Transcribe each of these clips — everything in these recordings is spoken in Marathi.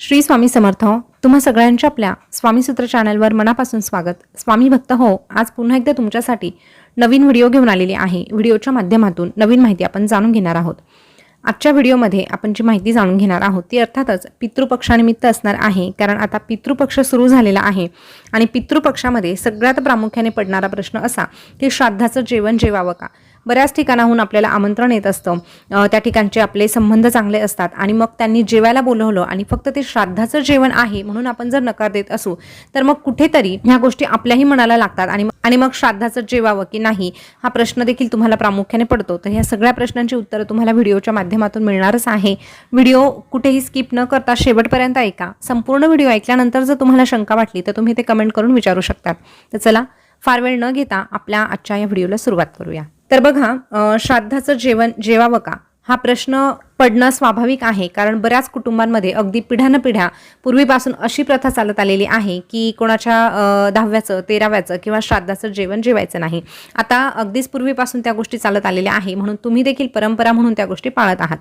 श्री स्वामी समर्थ तुम्हा सगळ्यांच्या आपल्या स्वामीसूत्र चॅनलवर मनापासून स्वागत. स्वामी भक्त हो आज पुन्हा एकदा तुमच्यासाठी नवीन व्हिडिओ घेऊन आलेली आहे. व्हिडिओच्या माध्यमातून नवीन माहिती आपण जाणून घेणार आहोत. आजच्या व्हिडिओमध्ये आपण जी माहिती जाणून घेणार आहोत ती अर्थातच पितृपक्षानिमित्त असणार आहे. कारण आता पितृपक्ष सुरू झालेला आहे आणि पितृपक्षामध्ये सगळ्यात प्रामुख्याने पडणारा प्रश्न असा की श्राद्धाचं जेवण जेवावं का? बऱ्याच ठिकाणाहून आपल्याला आमंत्रण येत असतं. त्या ठिकाणचे आपले संबंध चांगले असतात आणि मग त्यांनी जेवायला बोलवलं आणि फक्त ते श्राद्धाचं जेवण आहे म्हणून आपण जर नकार देत असू तर मग कुठेतरी ह्या गोष्टी आपल्याही मनाला लागतात आणि आणि मग श्राद्धाचं जेवावं की नाही हा प्रश्न देखील तुम्हाला प्रामुख्याने पडतो. तर ह्या सगळ्या प्रश्नांची उत्तरं तुम्हाला व्हिडिओच्या माध्यमातून मिळणारच आहे. व्हिडिओ कुठेही स्किप न करता शेवटपर्यंत ऐका. संपूर्ण व्हिडिओ ऐकल्यानंतर जर तुम्हाला शंका वाटली तर तुम्ही ते कमेंट करून विचारू शकता तर चला फार वेळ न घेता आपल्या आजच्या या व्हिडिओला सुरुवात करूया. तर बघा श्राद्धाचं जेवण जेवावं का? हा प्रश्न पडणं स्वाभाविक आहे कारण बऱ्याच कुटुंबांमध्ये अगदी पिढ्यानपिढ्या पूर्वीपासून अशी प्रथा चालत आलेली आहे की कोणाच्या दहाव्याचं तेराव्याचं किंवा श्राद्धाचं जेवण जेवायचं नाही. आता अगदीच पूर्वीपासून त्या गोष्टी चालत आलेल्या आहे म्हणून तुम्ही देखील परंपरा म्हणून त्या गोष्टी पाळत आहात.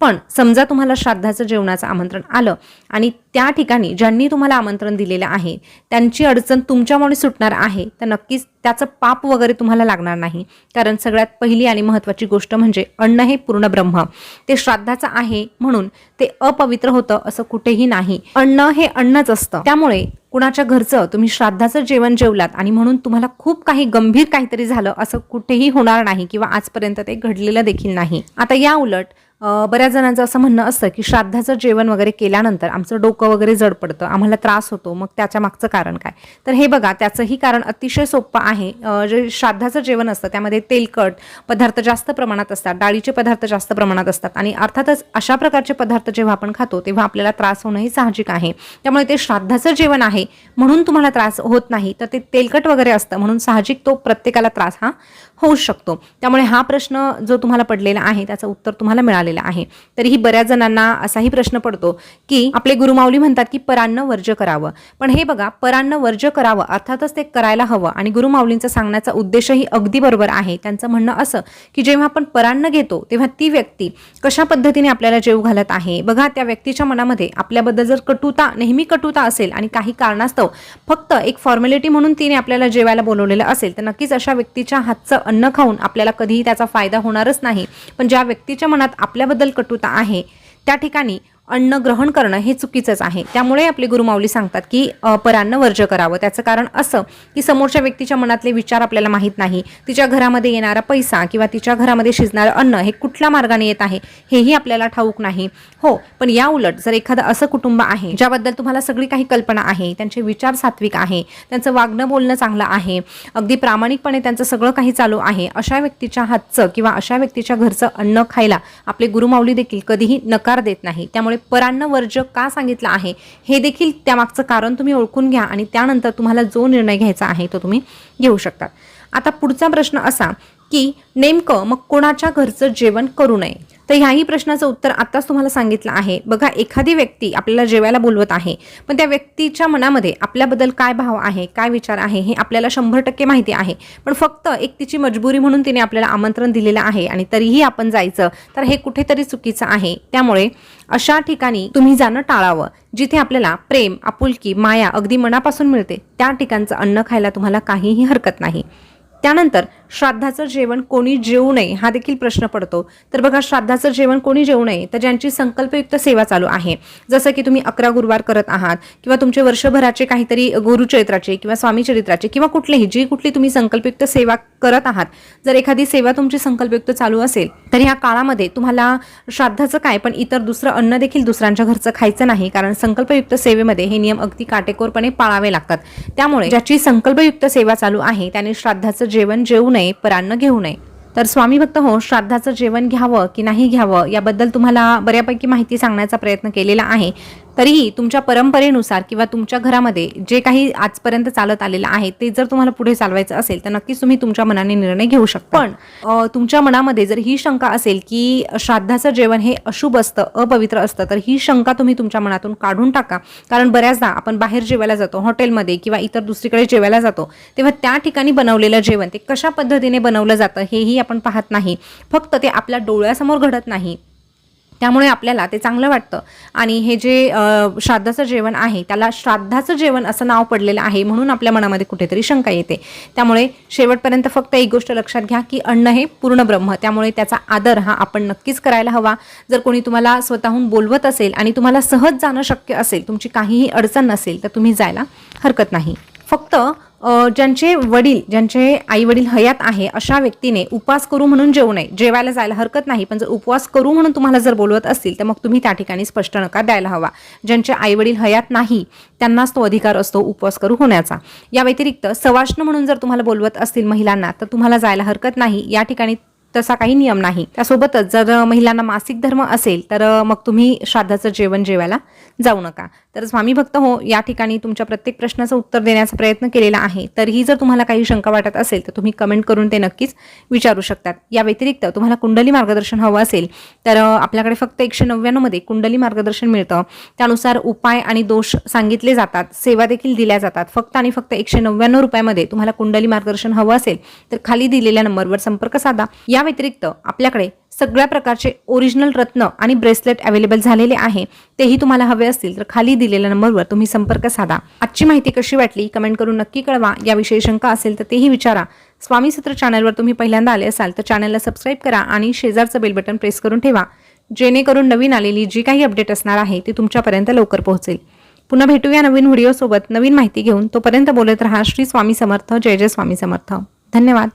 पण समजा तुम्हाला श्राद्धाचं जेवणाचं आमंत्रण आलं आणि त्या ठिकाणी ज्यांनी तुम्हाला आमंत्रण दिलेलं आहे त्यांची अडचण तुमच्यामुळे सुटणार आहे तर नक्कीच त्याचं पाप वगैरे तुम्हाला लागणार नाही. कारण सगळ्यात पहिली आणि महत्त्वाची गोष्ट म्हणजे अन्न हे पूर्ण ब्रह्म. ते श्राद्धाचं आहे म्हणून ते अपवित्र होतं असं कुठेही नाही. अन्न हे अन्नच असतं. त्यामुळे कुणाच्या घरचं तुम्ही श्राद्धाचं जेवण जेवलात आणि म्हणून तुम्हाला खूप काही गंभीर काहीतरी झालं असं कुठेही होणार नाही किंवा आजपर्यंत ते घडलेलं देखील नाही. आता या उलट बऱ्याच जणांचं असं म्हणणं असतं की श्राद्धाचं जेवण वगैरे केल्यानंतर आमचं डोकं वगैरे जड पडतं आम्हाला त्रास होतो मग त्याच्या मागचं कारण काय? तर हे बघा त्याचंही कारण अतिशय सोपं आहे. जे श्राद्धाचं जेवण असतं त्यामध्ये तेलकट पदार्थ जास्त प्रमाणात असतात डाळीचे पदार्थ जास्त प्रमाणात असतात आणि अर्थातच अशा प्रकारचे पदार्थ जेव्हा आपण खातो तेव्हा आपल्याला त्रास होणंही साहजिक आहे. त्यामुळे ते श्राद्धाचं जेवण आहे म्हणून तुम्हाला त्रास होत नाही तर ते तेलकट वगैरे असतं म्हणून साहजिक तो प्रत्येकाला त्रास हा होऊ शकतो. त्यामुळे हा प्रश्न जो तुम्हाला पडलेला आहे त्याचं उत्तर तुम्हाला मिळालेलं आहे. तरीही बऱ्याच जणांना असाही प्रश्न पडतो की आपले गुरुमाऊली म्हणतात की परान्न वर्ज्य करावं. पण हे बघा परान्न वर्ज्य करावं अर्थातच ते करायला हवं आणि गुरुमाऊलींचा सांगण्याचा उद्देशही अगदी बरोबर आहे. त्यांचं म्हणणं असं की जेव्हा आपण परान्न घेतो तेव्हा ती व्यक्ती कशा पद्धतीने आपल्याला जेव घालत आहे? बघा त्या व्यक्तीच्या मनामध्ये आपल्याबद्दल जर कटुता नेहमी कटुता असेल आणि काही कारणास्तव फक्त एक फॉर्मॅलिटी म्हणून तिने आपल्याला जेवायला बोलवलेलं असेल तर नक्कीच अशा व्यक्तीच्या हातचं अन्न खाऊन आपल्याला कधीही त्याचा फायदा होणारच नाही. पण ज्या व्यक्तीच्या मनात आपल्या आपल्याबद्दल कटुता आहे. त्या ठिकाणी अन्न ग्रहण करणं हे चुकीचंच आहे. त्यामुळे आपले गुरुमाऊली सांगतात की परान्न वर्ज करावं. त्याचं कारण असं की समोरच्या व्यक्तीच्या मनातले विचार आपल्याला माहीत नाही. तिच्या घरामध्ये येणारा पैसा किंवा तिच्या घरामध्ये शिजणारं अन्न हे कुठल्या मार्गाने येत आहे हेही आपल्याला ठाऊक नाही. हो पण या उलट जर एखादं असं कुटुंब आहे ज्याबद्दल तुम्हाला सगळी काही कल्पना आहे त्यांचे विचार सात्विक आहे त्यांचं वागणं बोलणं चांगलं आहे अगदी प्रामाणिकपणे त्यांचं सगळं काही चालू आहे अशा व्यक्तीच्या हातचं किंवा अशा व्यक्तीच्या घरचं अन्न खायला आपले गुरुमाऊली देखील कधीही नकार देत नाही. त्यामुळे परान्न वर्ज्य का सांगितलं आहे? हे देखील त्यामागचं कारण तुम्ही ओळखून घ्या आणि त्यानंतर तुम्हाला जो निर्णय घ्यायचा आहे तो तुम्ही घेऊ शकतात आता पुढचा प्रश्न असा की नेमकं मग कोणाच्या घरचं जेवण करू नये? तर ह्याही प्रश्नाचं उत्तर आत्ताच तुम्हाला सांगितलं आहे. बघा एखादी व्यक्ती आपल्याला जेवायला बोलवत आहे पण त्या व्यक्तीच्या मनामध्ये आपल्याबद्दल काय भाव आहे काय विचार आहे हे आपल्याला शंभर टक्के माहिती आहे. पण फक्त एक तिची मजबुरी म्हणून तिने आपल्याला आमंत्रण दिलेलं आहे आणि तरीही आपण जायचं तर हे कुठेतरी चुकीचं आहे. त्यामुळे अशा ठिकाणी तुम्ही जाणं टाळावं जिथे आपल्याला प्रेम आपुलकी माया अगदी मनापासून मिळते त्या ठिकाणचं अन्न खायला तुम्हाला काहीही हरकत नाही. त्यानंतर श्राद्धाचं जेवण कोणी जेवू नये हा देखील प्रश्न पडतो. तर बघा श्राद्धाचं जेवण कोणी जेवू नये तर ज्यांची संकल्पयुक्त सेवा चालू आहे. जसं की तुम्ही अकरा गुरुवार करत आहात किंवा तुमचे वर्षभराचे काहीतरी गुरुचरित्राचे किंवा स्वामी चरित्राचे किंवा कुठलेही जी कुठली तुम्ही संकल्पयुक्त सेवा करत आहात जर एखादी सेवा तुमची संकल्पयुक्त चालू असेल तर ह्या काळामध्ये तुम्हाला श्राद्धाचं काय पण इतर दुसरं अन्न देखील दुसऱ्यांच्या घरचं खायचं नाही कारण संकल्पयुक्त सेवेमध्ये हे नियम अगदी काटेकोरपणे पाळावे लागतात. त्यामुळे ज्याची संकल्पयुक्त सेवा चालू आहे त्याने श्राद्धाचं जेवण जेवू नये. परान्न घेऊ नये. तर स्वामी भक्त हो श्राद्धाचं जेवण घ्यावं की नाही घ्यावं याबद्दल तुम्हाला बऱ्यापैकी माहिती सांगण्याचा प्रयत्न केलेला आहे. तरीही तुमच्या परंपरेनुसार किंवा तुमच्या घरामध्ये जे काही आजपर्यंत चालत आलेलं आहे ते जर तुम्हाला पुढे चालवायचं असेल तर नक्कीच तुम्ही तुमच्या मनाने निर्णय घेऊ शकता. पण तुमच्या मनामध्ये जर ही शंका असेल की श्राद्धाचं जेवण हे अशुभ असतं अपवित्र असतं तर ही शंका तुम्ही तुमच्या मनातून काढून टाका. कारण बऱ्याचदा आपण बाहेर जेवायला जातो हॉटेलमध्ये किंवा इतर दुसरीकडे जेवायला जातो तेव्हा त्या ठिकाणी बनवलेलं जेवण ते कशा पद्धतीने बनवलं जातं हेही आपण पाहत नाही. फक्त ते आपल्या डोळ्यासमोर घडत नाही. त्यामुळे आपल्याला ते चांगलं वाटतं. आणि हे जे श्राद्धाचं जेवण आहे त्याला श्राद्धाचं जेवण असं नाव पडलेलं आहे म्हणून आपल्या मनामध्ये कुठेतरी शंका येते. त्यामुळे शेवटपर्यंत फक्त एक गोष्ट लक्षात घ्या की अन्न हे पूर्ण ब्रह्म. त्यामुळे त्याचा आदर हा आपण नक्कीच करायला हवा. जर कोणी तुम्हाला स्वतःहून बोलवत असेल आणि तुम्हाला सहज जाणं शक्य असेल तुमची काहीही अडचण नसेल तर तुम्ही जायला हरकत नाही. फक्त ज्यांचे वडील ज्यांचे आई वडील हयात आहे अशा व्यक्तीने उपवास करू म्हणून जेवू नये. जेवायला जायला हरकत नाही पण जर उपवास करू म्हणून तुम्हाला जर बोलवत असतील तर मग तुम्ही त्या ठिकाणी स्पष्ट नकार द्यायला हवा. ज्यांचे आई वडील हयात नाही त्यांनाच तो अधिकार असतो उपवास करू होण्याचा. या व्यतिरिक्त सवाष्ण म्हणून जर तुम्हाला बोलवत असतील महिलांना तर तुम्हाला जायला हरकत नाही. या ठिकाणी तसा काही नियम नाही. त्यासोबतच जर महिलांना मासिक धर्म असेल तर मग तुम्ही श्राद्धाचं जेवण जेवायला जाऊ नका. तर स्वामी भक्त हो या ठिकाणी तुमच्या प्रत्येक प्रश्नाचं उत्तर देण्याचा प्रयत्न केलेला आहे. तरीही जर तुम्हाला काही शंका वाटत असेल तर तुम्ही कमेंट करून ते नक्कीच विचारू शकतात. या व्यतिरिक्त तुम्हाला कुंडली मार्गदर्शन हवं असेल तर आपल्याकडे फक्त एकशे नव्याण्णवमध्ये कुंडली मार्गदर्शन मिळतं. त्यानुसार उपाय आणि दोष सांगितले जातात सेवा देखील दिल्या जातात. फक्त आणि फक्त एकशे नव्याण्णव रुपयामध्ये तुम्हाला कुंडली मार्गदर्शन हवं असेल तर खाली दिलेल्या नंबरवर संपर्क साधा. या या व्यतिरिक्त आपल्याकडे सगळ्या प्रकारचे ओरिजिनल रत्न आणि ब्रेसलेट अवेलेबल झालेले आहे. तेही तुम्हाला हवे असतील तर खाली दिलेल्या नंबरवर तुम्ही संपर्क साधा. आजची माहिती कशी वाटली? कमेंट करून नक्की कळवा. याविषयी शंका असेल तर तेही विचारा. स्वामी सूत्र चॅनलवर तुम्ही पहिल्यांदा आले असाल तर चॅनलला सबस्क्राईब करा आणि शेजारचं बेल बटन प्रेस करून ठेवा. जेणेकरून नवीन आलेली जी काही अपडेट असणार आहे ती तुमच्यापर्यंत लवकर पोहोचेल. पुन्हा भेटूया नवीन व्हिडिओसोबत नवीन माहिती घेऊन तोपर्यंत बोलत रहा. श्री स्वामी समर्थ. जय जय स्वामी समर्थ. धन्यवाद.